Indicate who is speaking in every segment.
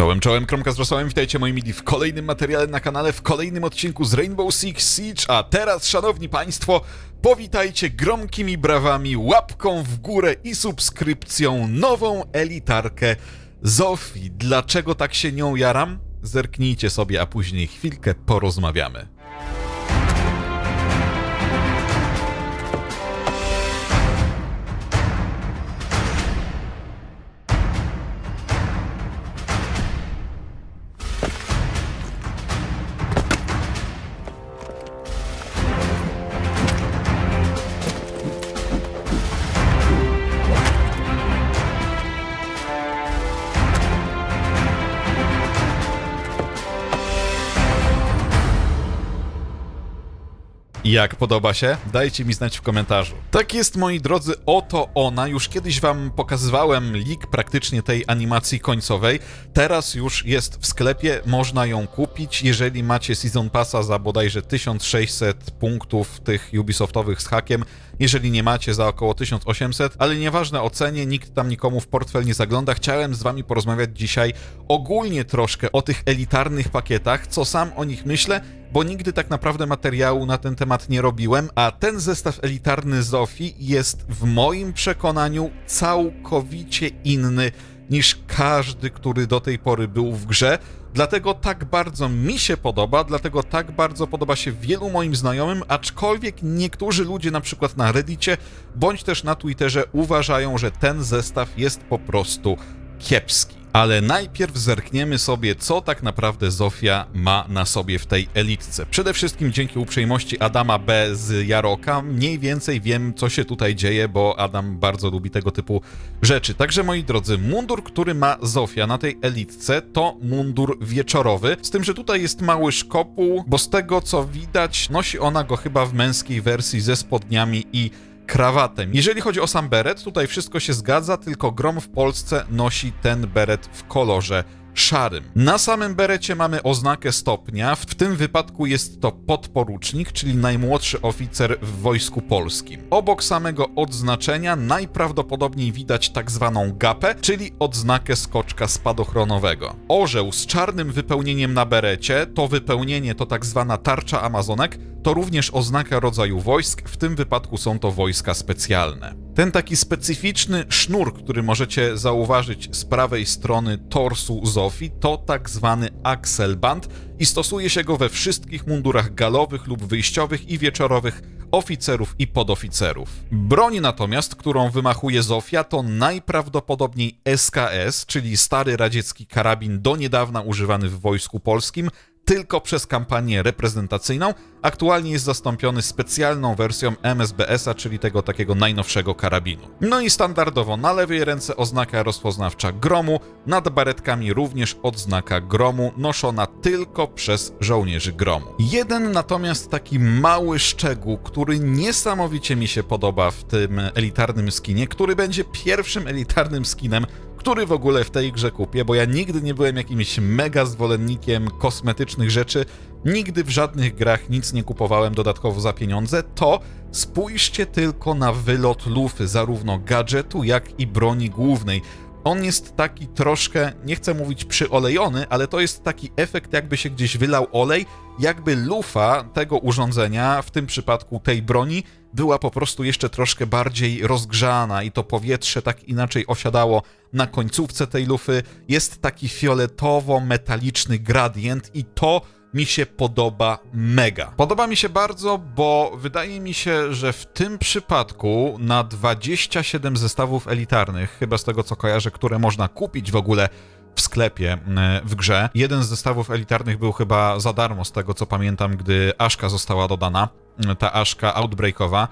Speaker 1: Czołem, czołem, Kromka z Rosołem, witajcie moi mili w kolejnym materiale na kanale, w kolejnym odcinku z Rainbow Six Siege, a teraz, szanowni państwo, powitajcie gromkimi brawami, łapką w górę i subskrypcją nową elitarkę Zofii. Dlaczego tak się nią jaram? Zerknijcie sobie, a później chwilkę porozmawiamy. Jak podoba się? Dajcie mi znać w komentarzu. Tak jest, moi drodzy, oto ona. Już kiedyś wam pokazywałem lik praktycznie tej animacji końcowej. Teraz już jest w sklepie, można ją kupić. Jeżeli macie Season Passa za bodajże 1600 punktów tych Ubisoftowych z hakiem, jeżeli nie macie za około 1800, ale nieważne o cenie, nikt tam nikomu w portfel nie zagląda. Chciałem z wami porozmawiać dzisiaj ogólnie troszkę o tych elitarnych pakietach, co sam o nich myślę, bo nigdy tak naprawdę materiału na ten temat nie robiłem, a ten zestaw elitarny Zofii jest w moim przekonaniu całkowicie inny niż każdy, który do tej pory był w grze. Dlatego tak bardzo mi się podoba, dlatego tak bardzo podoba się wielu moim znajomym, aczkolwiek niektórzy ludzie na przykład na Reddicie bądź też na Twitterze uważają, że ten zestaw jest po prostu kiepski. Ale najpierw zerkniemy sobie, co tak naprawdę Zofia ma na sobie w tej elitce. Przede wszystkim dzięki uprzejmości Adama B. z Jaroka mniej więcej wiem, co się tutaj dzieje, bo Adam bardzo lubi tego typu rzeczy. Także moi drodzy, mundur, który ma Zofia na tej elitce, to mundur wieczorowy, z tym, że tutaj jest mały szkopuł, bo z tego co widać, nosi ona go chyba w męskiej wersji ze spodniami i krawatem. Jeżeli chodzi o sam beret, tutaj wszystko się zgadza, tylko Grom w Polsce nosi ten beret w kolorze szarym. Na samym berecie mamy oznakę stopnia, w tym wypadku jest to podporucznik, czyli najmłodszy oficer w Wojsku Polskim. Obok samego odznaczenia najprawdopodobniej widać tak zwaną gapę, czyli odznakę skoczka spadochronowego. Orzeł z czarnym wypełnieniem na berecie, to wypełnienie to tak zwana tarcza Amazonek, to również oznaka rodzaju wojsk, w tym wypadku są to wojska specjalne. Ten taki specyficzny sznur, który możecie zauważyć z prawej strony torsu Zofii, to tak zwany akselband i stosuje się go we wszystkich mundurach galowych lub wyjściowych i wieczorowych oficerów i podoficerów. Broń natomiast, którą wymachuje Zofia, to najprawdopodobniej SKS, czyli stary radziecki karabin do niedawna używany w Wojsku Polskim, tylko przez kampanię reprezentacyjną. Aktualnie jest zastąpiony specjalną wersją MSBS-a, czyli tego takiego najnowszego karabinu. No i standardowo na lewej ręce oznaka rozpoznawcza gromu, nad baretkami również odznaka gromu, noszona tylko przez żołnierzy gromu. Jeden natomiast taki mały szczegół, który niesamowicie mi się podoba w tym elitarnym skinie, który będzie pierwszym elitarnym skinem, który w ogóle w tej grze kupię, bo ja nigdy nie byłem jakimś mega zwolennikiem kosmetycznych rzeczy, nigdy w żadnych grach nic nie kupowałem dodatkowo za pieniądze, to spójrzcie tylko na wylot lufy, zarówno gadżetu, jak i broni głównej. On jest taki troszkę, nie chcę mówić przyolejony, ale to jest taki efekt, jakby się gdzieś wylał olej, jakby lufa tego urządzenia, w tym przypadku tej broni, była po prostu jeszcze troszkę bardziej rozgrzana i to powietrze tak inaczej osiadało na końcówce tej lufy. Jest taki fioletowo-metaliczny gradient i to mi się podoba mega. Podoba mi się bardzo, bo wydaje mi się, że w tym przypadku na 27 zestawów elitarnych, chyba z tego co kojarzę, które można kupić w ogóle w sklepie e, w grze. Jeden z zestawów elitarnych był chyba za darmo, z tego co pamiętam, gdy Aszka została dodana. E, Ta Aszka Outbreakowa.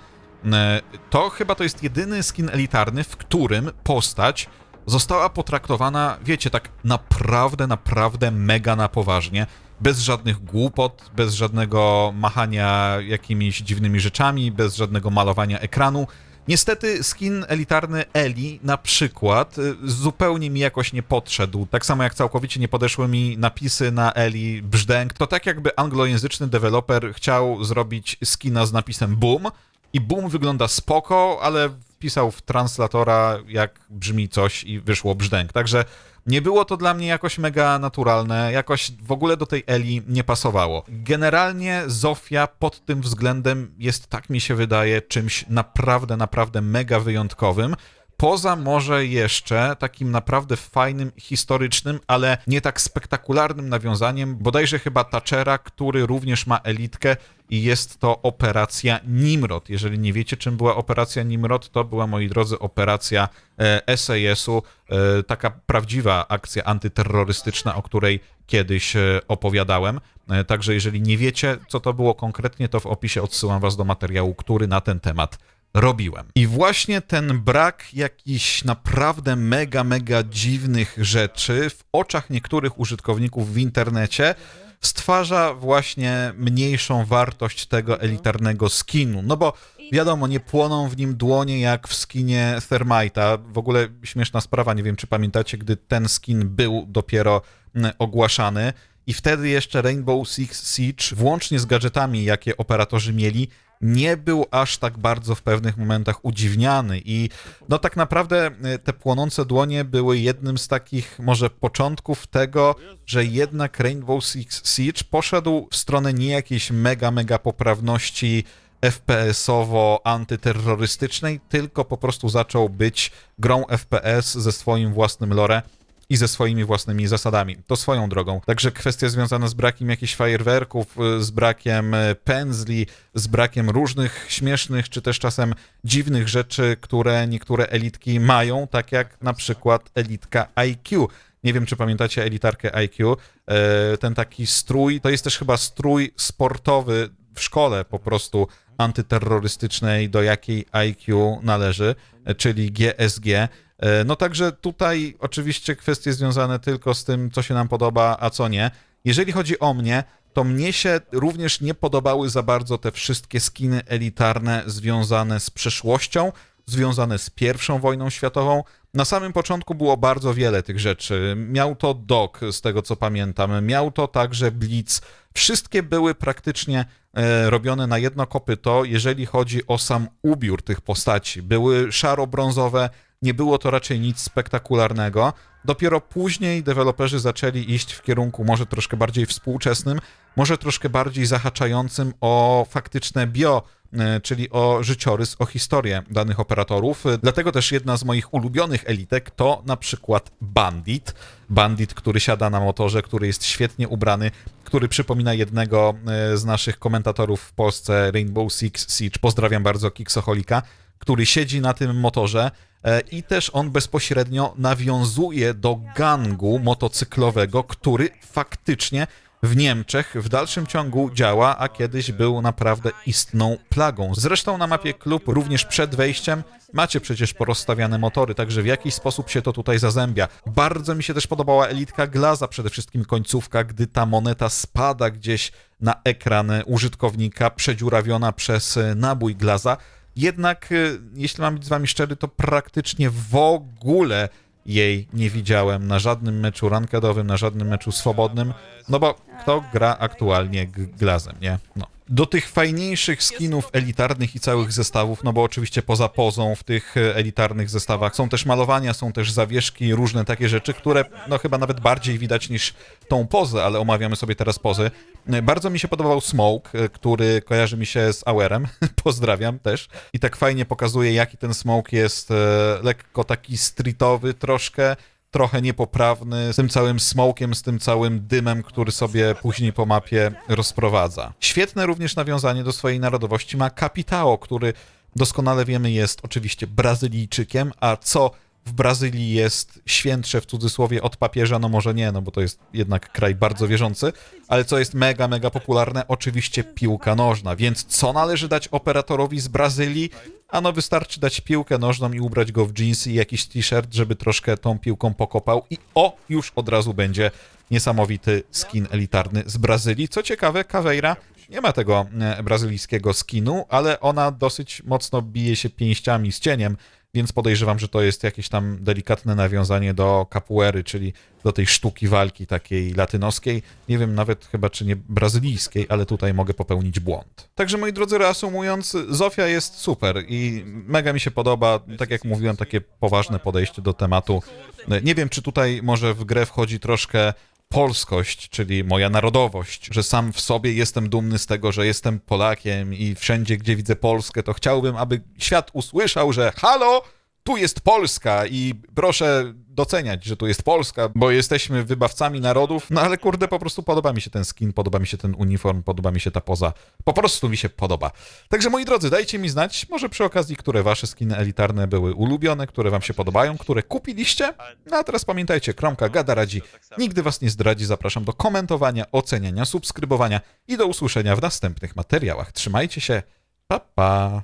Speaker 1: E, To chyba to jest jedyny skin elitarny, w którym postać została potraktowana, wiecie, tak naprawdę, naprawdę mega na poważnie. Bez żadnych głupot, bez żadnego machania jakimiś dziwnymi rzeczami, bez żadnego malowania ekranu. Niestety skin elitarny Eli na przykład y, zupełnie mi jakoś nie podszedł. Tak samo jak całkowicie nie podeszły mi napisy na Eli brzdęk. To tak jakby anglojęzyczny deweloper chciał zrobić skina z napisem boom i boom wygląda spoko, ale wpisał w translatora jak brzmi coś i wyszło brzdęk. Także Nie było to dla mnie jakoś mega naturalne, jakoś w ogóle do tej Eli nie pasowało. Generalnie Zofia pod tym względem jest, tak mi się wydaje, czymś naprawdę, naprawdę mega wyjątkowym. Poza może jeszcze takim naprawdę fajnym, historycznym, ale nie tak spektakularnym nawiązaniem, bodajże chyba Thatchera, który również ma elitkę i jest to operacja Nimrod. Jeżeli nie wiecie, czym była operacja Nimrod, to była, moi drodzy, operacja e, SAS-u, e, taka prawdziwa akcja antyterrorystyczna, o której kiedyś e, opowiadałem. Także jeżeli nie wiecie, co to było konkretnie, to w opisie odsyłam was do materiału, który na ten temat robiłem. I właśnie ten brak jakichś naprawdę mega, mega dziwnych rzeczy w oczach niektórych użytkowników w internecie stwarza właśnie mniejszą wartość tego elitarnego skinu. No bo wiadomo, nie płoną w nim dłonie jak w skinie Thermite'a. W ogóle śmieszna sprawa, nie wiem czy pamiętacie, gdy ten skin był dopiero mm, ogłaszany. I wtedy jeszcze Rainbow Six Siege, włącznie z gadżetami, jakie operatorzy mieli, nie był aż tak bardzo w pewnych momentach udziwniany. I no tak naprawdę y, te płonące dłonie były jednym z takich może początków tego, że jednak Rainbow Six Siege poszedł w stronę nie jakiejś mega, mega poprawności FPS-owo-antyterrorystycznej, tylko po prostu zaczął być grą FPS ze swoim własnym lore i ze swoimi własnymi zasadami. To swoją drogą. Także kwestie związane z brakiem jakichś fajerwerków, y, z brakiem y, pędzli, z brakiem różnych śmiesznych, czy też czasem dziwnych rzeczy, które niektóre elitki mają, tak jak na przykład elitka IQ. Nie wiem, czy pamiętacie elitarkę IQ. E, Ten taki strój, to jest też chyba strój sportowy w szkole po prostu antyterrorystycznej, do jakiej IQ należy, czyli GSG. E, No także tutaj oczywiście kwestie związane tylko z tym, co się nam podoba, a co nie. Jeżeli chodzi o mnie, to mnie się również nie podobały za bardzo te wszystkie skiny elitarne związane z przeszłością, związane z pierwszą wojną światową. Na samym początku było bardzo wiele tych rzeczy. Miał to Doc, z tego co pamiętam, miał to także Blitz. Wszystkie były praktycznie e, robione na jedno kopyto, jeżeli chodzi o sam ubiór tych postaci. Były szaro-brązowe, nie było to raczej nic spektakularnego. Dopiero później deweloperzy zaczęli iść w kierunku może troszkę bardziej współczesnym, może troszkę bardziej zahaczającym o faktyczne bio, e, czyli o życiorys, o historię danych operatorów. Dlatego też jedna z moich ulubionych elitek to na przykład Bandit. Bandit, który siada na motorze, który jest świetnie ubrany, który przypomina jednego e, z naszych komentatorów w Polsce, Rainbow Six Siege. Pozdrawiam bardzo Kiksoholika, który siedzi na tym motorze e, i też on bezpośrednio nawiązuje do gangu motocyklowego, który faktycznie w Niemczech w dalszym ciągu działa, a kiedyś był naprawdę istną plagą. Zresztą na mapie klub również przed wejściem macie przecież porozstawiane motory, także w jakiś sposób się to tutaj zazębia. Bardzo mi się też podobała elitka Glaza, przede wszystkim końcówka, gdy ta moneta spada gdzieś na ekran użytkownika, przedziurawiona przez nabój Glaza. Jednak, y, jeśli mam być z wami szczery, to praktycznie w ogóle jej nie widziałem na żadnym meczu rankedowym, na żadnym meczu swobodnym, no bo kto gra aktualnie glazem, nie? No. Do tych fajniejszych skinów elitarnych i całych zestawów, no bo oczywiście poza pozą w tych e, elitarnych zestawach są też malowania, są też zawieszki, różne takie rzeczy, które no chyba nawet bardziej widać niż tą pozę, ale omawiamy sobie teraz pozy. E, Bardzo mi się podobał Smoke, e, który kojarzy mi się z Auerem, pozdrawiam też. I tak fajnie pokazuje, jaki ten Smoke jest lekko taki streetowy troszkę, trochę niepoprawny, z tym całym smokiem, z tym całym dymem, który sobie później po mapie rozprowadza. Świetne również nawiązanie do swojej narodowości ma Capitao, który doskonale wiemy jest oczywiście Brazylijczykiem, a co w Brazylii jest świętsze w cudzysłowie od papieża, no może nie, no bo to jest jednak kraj bardzo wierzący, ale co jest mega, mega popularne, oczywiście piłka nożna, więc co należy dać operatorowi z Brazylii? Ano wystarczy dać piłkę nożną i ubrać go w jeansy i jakiś t-shirt, żeby troszkę tą piłką pokopał i o, już od razu będzie niesamowity skin elitarny z Brazylii. Co ciekawe, Caveira nie ma tego e, brazylijskiego skinu, ale ona dosyć mocno bije się pięściami z cieniem więc podejrzewam, że to jest jakieś tam delikatne nawiązanie do capoeiry, czyli do tej sztuki walki takiej latynoskiej. Nie wiem nawet chyba, czy nie brazylijskiej, ale tutaj mogę popełnić błąd. Także moi drodzy, reasumując, Zofia jest super i mega mi się podoba, tak jak mówiłem, takie poważne podejście do tematu. Nie wiem, czy tutaj może w grę wchodzi troszkę polskość, czyli moja narodowość, że sam w sobie jestem dumny z tego, że jestem Polakiem i wszędzie, gdzie widzę Polskę, to chciałbym, aby świat usłyszał, że halo, tu jest Polska i proszę doceniać, że tu jest Polska, bo jesteśmy wybawcami narodów, no ale kurde, po prostu podoba mi się ten skin, podoba mi się ten uniform, podoba mi się ta poza, po prostu mi się podoba. Także moi drodzy, dajcie mi znać, może przy okazji, które wasze skiny elitarne były ulubione, które wam się podobają, które kupiliście, no a teraz pamiętajcie, Kromka gada radzi, nigdy was nie zdradzi, zapraszam do komentowania, oceniania, subskrybowania i do usłyszenia w następnych materiałach. Trzymajcie się, pa pa!